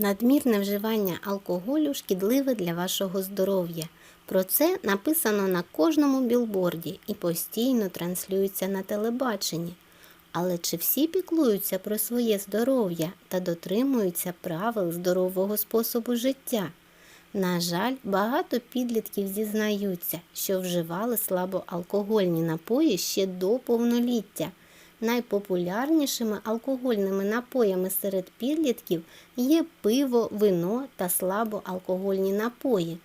Надмірне вживання алкоголю шкідливе для вашого здоров'я. Про це написано на кожному білборді і постійно транслюється на телебаченні. Але чи всі піклуються про своє здоров'я та дотримуються правил здорового способу життя? На жаль, багато підлітків зізнаються, що вживали слабоалкогольні напої ще до повноліття. Найпопулярнішими алкогольними напоями серед підлітків є пиво, вино та слабоалкогольні напої.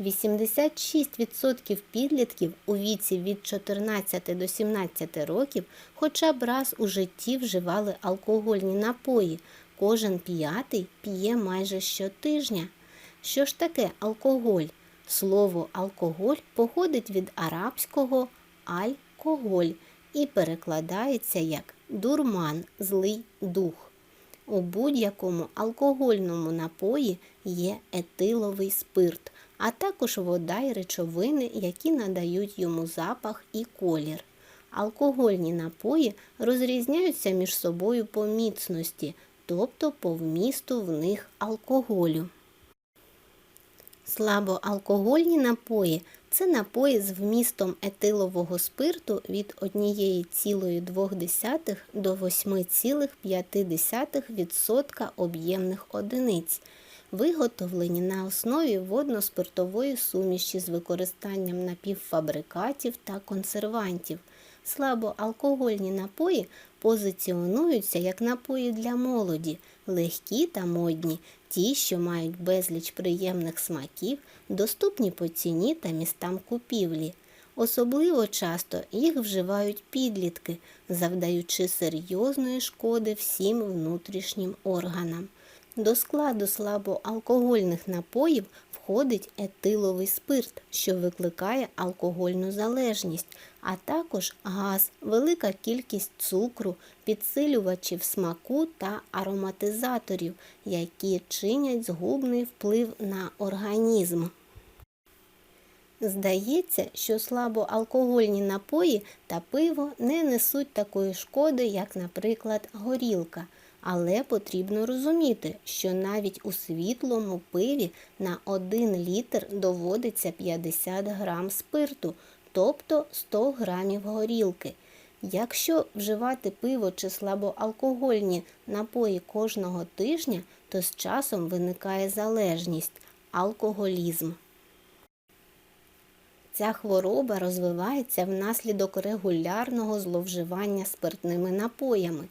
86% підлітків у віці від 14 до 17 років хоча б раз у житті вживали алкогольні напої. Кожен п'ятий п'є майже щотижня. Що ж таке алкоголь? Слово алкоголь походить від арабського аль-коголь і перекладається як дурман, злий дух. У будь-якому алкогольному напої є етиловий спирт, а також вода й речовини, які надають йому запах і колір. Алкогольні напої розрізняються між собою по міцності, тобто по вмісту в них алкоголю. Слабоалкогольні напої це напої з вмістом етилового спирту від 1,2 до 8,5% об'ємних одиниць, виготовлені на основі водно-спиртової суміші з використанням напівфабрикатів та консервантів. Слабоалкогольні напої позиціонуються як напої для молоді, легкі та модні, ті, що мають безліч приємних смаків, доступні по ціні та містам купівлі. Особливо часто їх вживають підлітки, завдаючи серйозної шкоди всім внутрішнім органам. До складу слабоалкогольних напоїв входить етиловий спирт, що викликає алкогольну залежність, а також газ, велика кількість цукру, підсилювачів смаку та ароматизаторів, які чинять згубний вплив на організм. Здається, що слабоалкогольні напої та пиво не несуть такої шкоди, як, наприклад, горілка. Але потрібно розуміти, що навіть у світлому пиві на 1 літр доводиться 50 грам спирту, тобто 100 грамів горілки. Якщо вживати пиво чи слабоалкогольні напої кожного тижня, то з часом виникає залежність алкоголізм. Ця хвороба розвивається внаслідок регулярного зловживання спиртними напоями,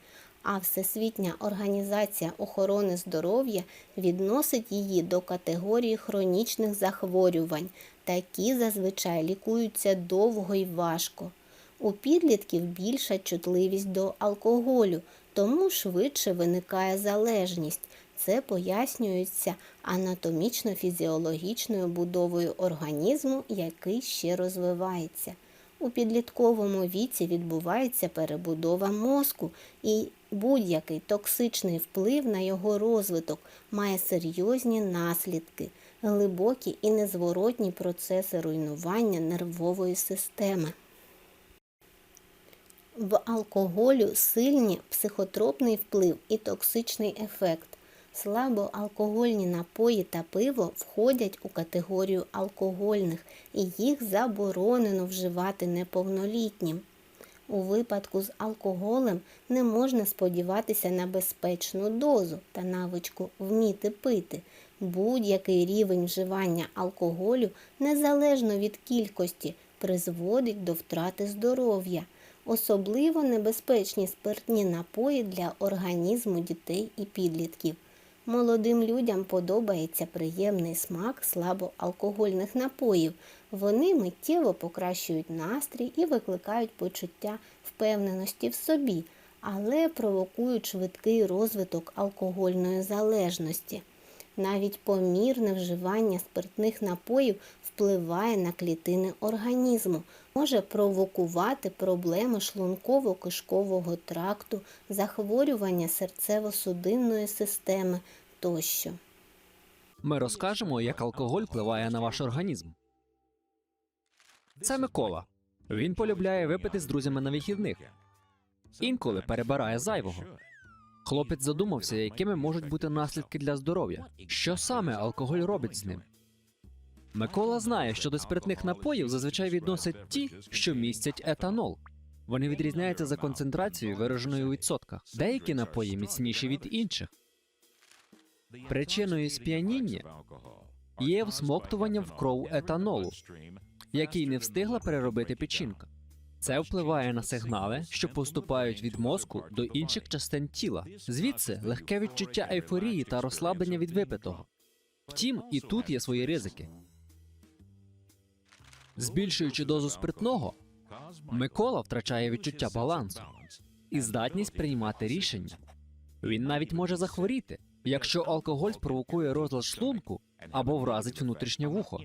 а Всесвітня організація охорони здоров'я відносить її до категорії хронічних захворювань. Такі зазвичай лікуються довго і важко. У підлітків більша чутливість до алкоголю, тому швидше виникає залежність. Це пояснюється анатомічно-фізіологічною будовою організму, який ще розвивається. У підлітковому віці відбувається перебудова мозку, і будь-який токсичний вплив на його розвиток має серйозні наслідки, глибокі і незворотні процеси руйнування нервової системи. В алкоголю сильні психотропний вплив і токсичний ефект. Слабоалкогольні напої та пиво входять у категорію алкогольних і їх заборонено вживати неповнолітнім. У випадку з алкоголем не можна сподіватися на безпечну дозу та навичку вміти пити. Будь-який рівень вживання алкоголю, незалежно від кількості, призводить до втрати здоров'я. Особливо небезпечні спиртні напої для організму дітей і підлітків. Молодим людям подобається приємний смак слабоалкогольних напоїв. Вони миттєво покращують настрій і викликають почуття впевненості в собі, але провокують швидкий розвиток алкогольної залежності. Навіть помірне вживання спиртних напоїв впливає на клітини організму, може провокувати проблеми шлунково-кишкового тракту, захворювання серцево-судинної системи тощо. Ми розкажемо, як алкоголь впливає на ваш організм. Це Микола. Він полюбляє випити з друзями на вихідних. Інколи перебирає зайвого. Хлопець задумався, якими можуть бути наслідки для здоров'я. Що саме алкоголь робить з ним? Микола знає, що до спиртних напоїв зазвичай відносять ті, що містять етанол. Вони відрізняються за концентрацією, вираженою у відсотках. Деякі напої міцніші від інших. Причиною сп'яніння є всмоктування в кров етанолу, який не встигла переробити печінка. Це впливає на сигнали, що поступають від мозку до інших частин тіла. Звідси легке відчуття ейфорії та розслаблення від випитого. Втім, і тут є свої ризики. Збільшуючи дозу спиртного, Микола втрачає відчуття балансу і здатність приймати рішення. Він навіть може захворіти, якщо алкоголь спровокує розлад шлунку або вразить внутрішнє вухо.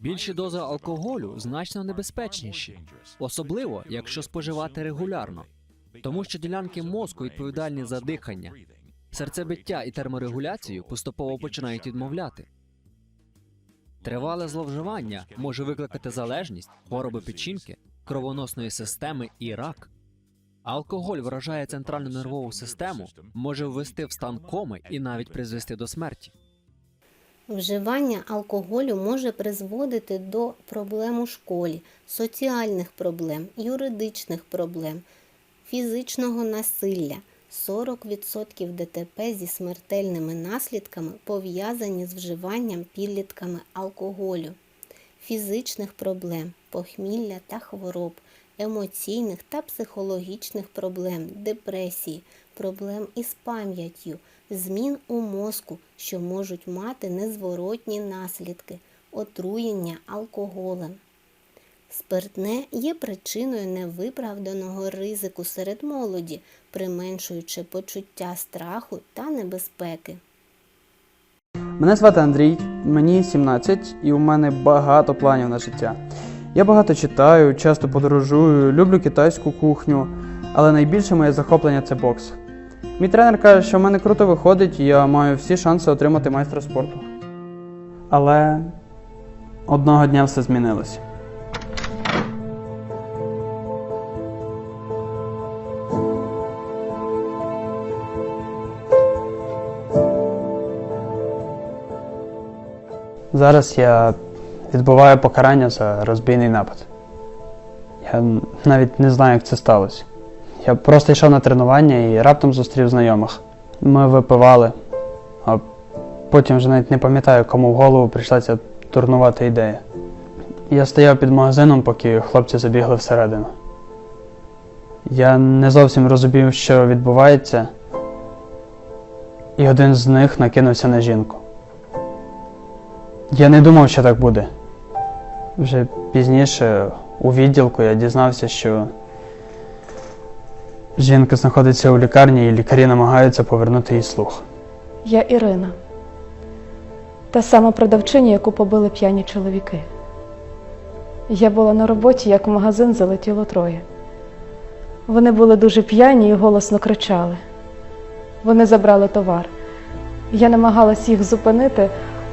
Більші дози алкоголю значно небезпечніші, особливо якщо споживати регулярно, тому що ділянки мозку відповідальні за дихання, серцебиття і терморегуляцію поступово починають відмовляти. Тривале зловживання може викликати залежність, хвороби печінки, кровоносної системи і рак. Алкоголь вражає центральну нервову систему, може ввести в стан коми і навіть призвести до смерті. Вживання алкоголю може призводити до проблем у школі, соціальних проблем, юридичних проблем, фізичного насилля. 40% ДТП зі смертельними наслідками пов'язані з вживанням підлітками алкоголю, фізичних проблем, похмілля та хвороб, емоційних та психологічних проблем, депресії, проблем із пам'яттю, змін у мозку, що можуть мати незворотні наслідки, отруєння алкоголем. Спиртне є причиною невиправданого ризику серед молоді, применшуючи почуття страху та небезпеки. Мене звати Андрій, мені 17 і у мене багато планів на життя. Я багато читаю, часто подорожую, люблю китайську кухню, але найбільше моє захоплення це бокс. Мій тренер каже, що в мене круто виходить, і я маю всі шанси отримати майстра спорту. Але одного дня все змінилося. Зараз я відбуваю покарання за розбійний напад. Я навіть не знаю, як це сталося. Я просто йшов на тренування і раптом зустрів знайомих. Ми випивали, а потім вже навіть не пам'ятаю, кому в голову прийшла ця турнувата ідея. Я стояв під магазином, поки хлопці забігли всередину. Я не зовсім розумів, що відбувається, і один з них накинувся на жінку. Я не думав, що так буде. Вже пізніше у відділку я дізнався, що жінка знаходиться у лікарні і лікарі намагаються повернути їй слух. Я Ірина, та сама продавчиня, яку побили п'яні чоловіки. Я була на роботі, як в магазин залетіло троє. Вони були дуже п'яні і голосно кричали. Вони забрали товар. Я намагалась їх зупинити,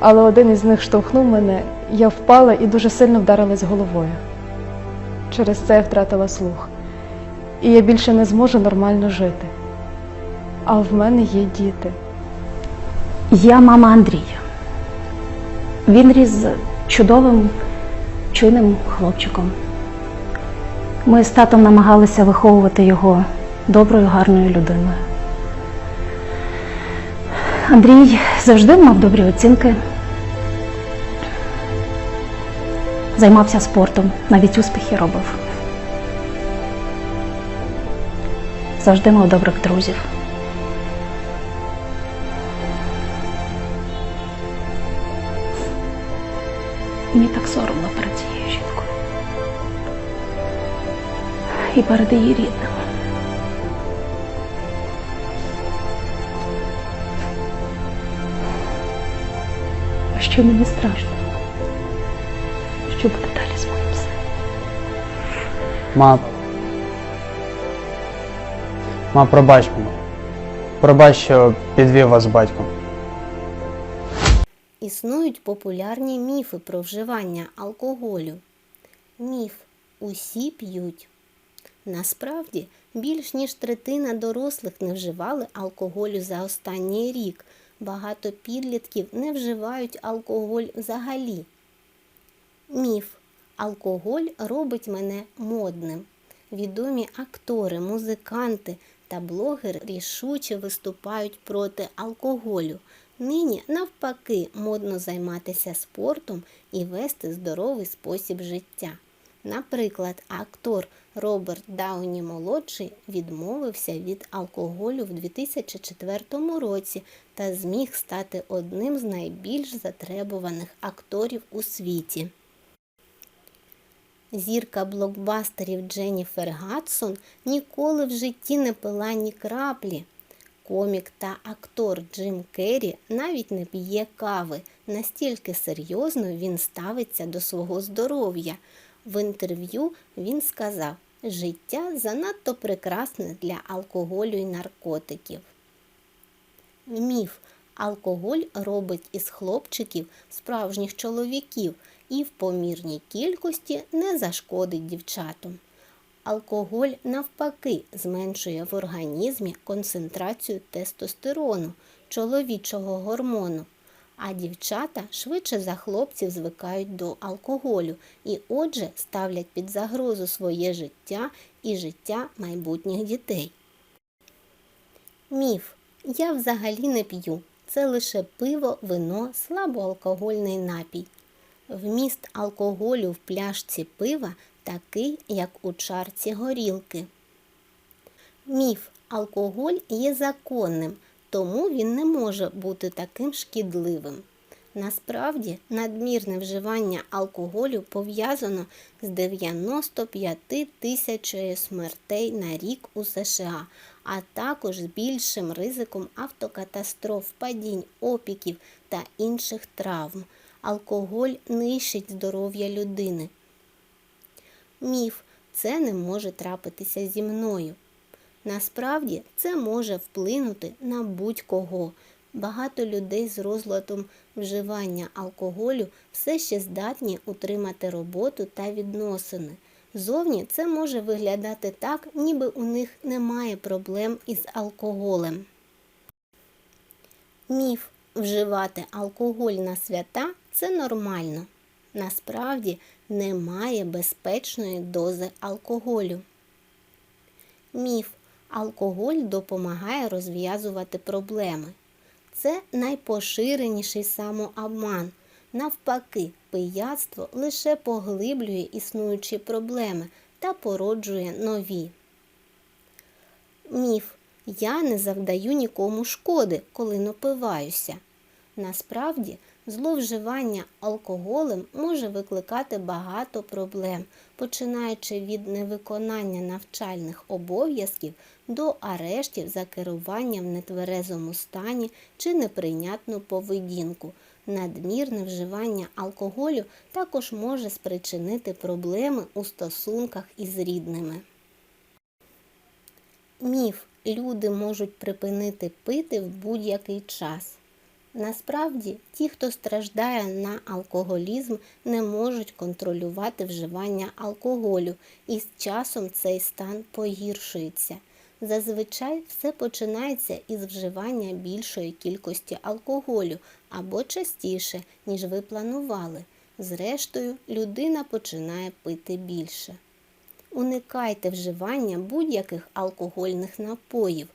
але один із них штовхнув мене, я впала і дуже сильно вдарилась головою. Через це я втратила слух. І я більше не зможу нормально жити. А в мене є діти. Я мама Андрія. Він ріс чудовим, чуйним хлопчиком. Ми з татом намагалися виховувати його доброю, гарною людиною. Андрій завжди мав добрі оцінки, займався спортом, навіть успіхи робив. Завжди мав добрих друзів. Мені так соромно перед цією жінкою. І перед її рідними. А ще мені страшно. Ма. Ма, пробач мені. Пробач, що підвів вас з батьком. Існують популярні міфи про вживання алкоголю. Міф усі п'ють. Насправді Більш ніж третина дорослих не вживали алкоголю за останній рік. Багато підлітків не вживають алкоголь взагалі. Міф. Алкоголь робить мене модним. Відомі актори, музиканти та блогери рішуче виступають проти алкоголю. Нині, навпаки, модно займатися спортом і вести здоровий спосіб життя. Наприклад, актор Роберт Дауні молодший відмовився від алкоголю в 2004 році та зміг стати одним з найбільш затребуваних акторів у світі. Зірка блокбастерів Дженніфер Гадсон ніколи в житті не пила ні краплі. Комік та актор Джим Керрі навіть не п'є кави. Настільки серйозно він ставиться до свого здоров'я. В інтерв'ю він сказав: життя занадто прекрасне для алкоголю і наркотиків. Міф. Алкоголь робить із хлопчиків справжніх чоловіків і в помірній кількості не зашкодить дівчатам. Алкоголь навпаки зменшує в організмі концентрацію тестостерону, чоловічого гормону. А дівчата швидше за хлопців звикають до алкоголю і отже ставлять під загрозу своє життя і життя майбутніх дітей. Міф. Я взагалі не п'ю. Це лише пиво, вино, слабоалкогольний напій. Вміст алкоголю в пляшці пива такий, як у чарці горілки. Міф. Алкоголь є законним, тому він не може бути таким шкідливим. Насправді, надмірне вживання алкоголю пов'язано з 95 тисячою смертей на рік у США, а також з більшим ризиком автокатастроф, падінь, опіків та інших травм. Алкоголь нищить здоров'я людини. Міф це не може трапитися зі мною. Насправді це може вплинути на будь-кого. Багато людей з розладом вживання алкоголю все ще здатні утримати роботу та відносини. Зовні це може виглядати так, ніби у них немає проблем із алкоголем. Міф вживати алкоголь на свята це нормально. Насправді немає безпечної дози алкоголю. Міф алкоголь допомагає розв'язувати проблеми. Це найпоширеніший самообман. Навпаки, пияцтво лише поглиблює існуючі проблеми та породжує нові. Міф. Я не завдаю нікому шкоди, коли напиваюся. Насправді, зловживання алкоголем може викликати багато проблем, починаючи від невиконання навчальних обов'язків до арештів за керування в нетверезому стані чи неприйнятну поведінку. Надмірне вживання алкоголю також може спричинити проблеми у стосунках із рідними. Міф люди можуть припинити пити в будь-який час. Насправді, ті, хто страждає на алкоголізм, не можуть контролювати вживання алкоголю, і з часом цей стан погіршується. Зазвичай все починається із вживання більшої кількості алкоголю або частіше, ніж ви планували. Зрештою, людина починає пити більше. Уникайте вживання будь-яких алкогольних напоїв.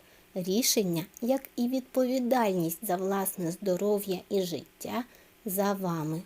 Рішення, як і відповідальність за власне здоров'я і життя, за вами.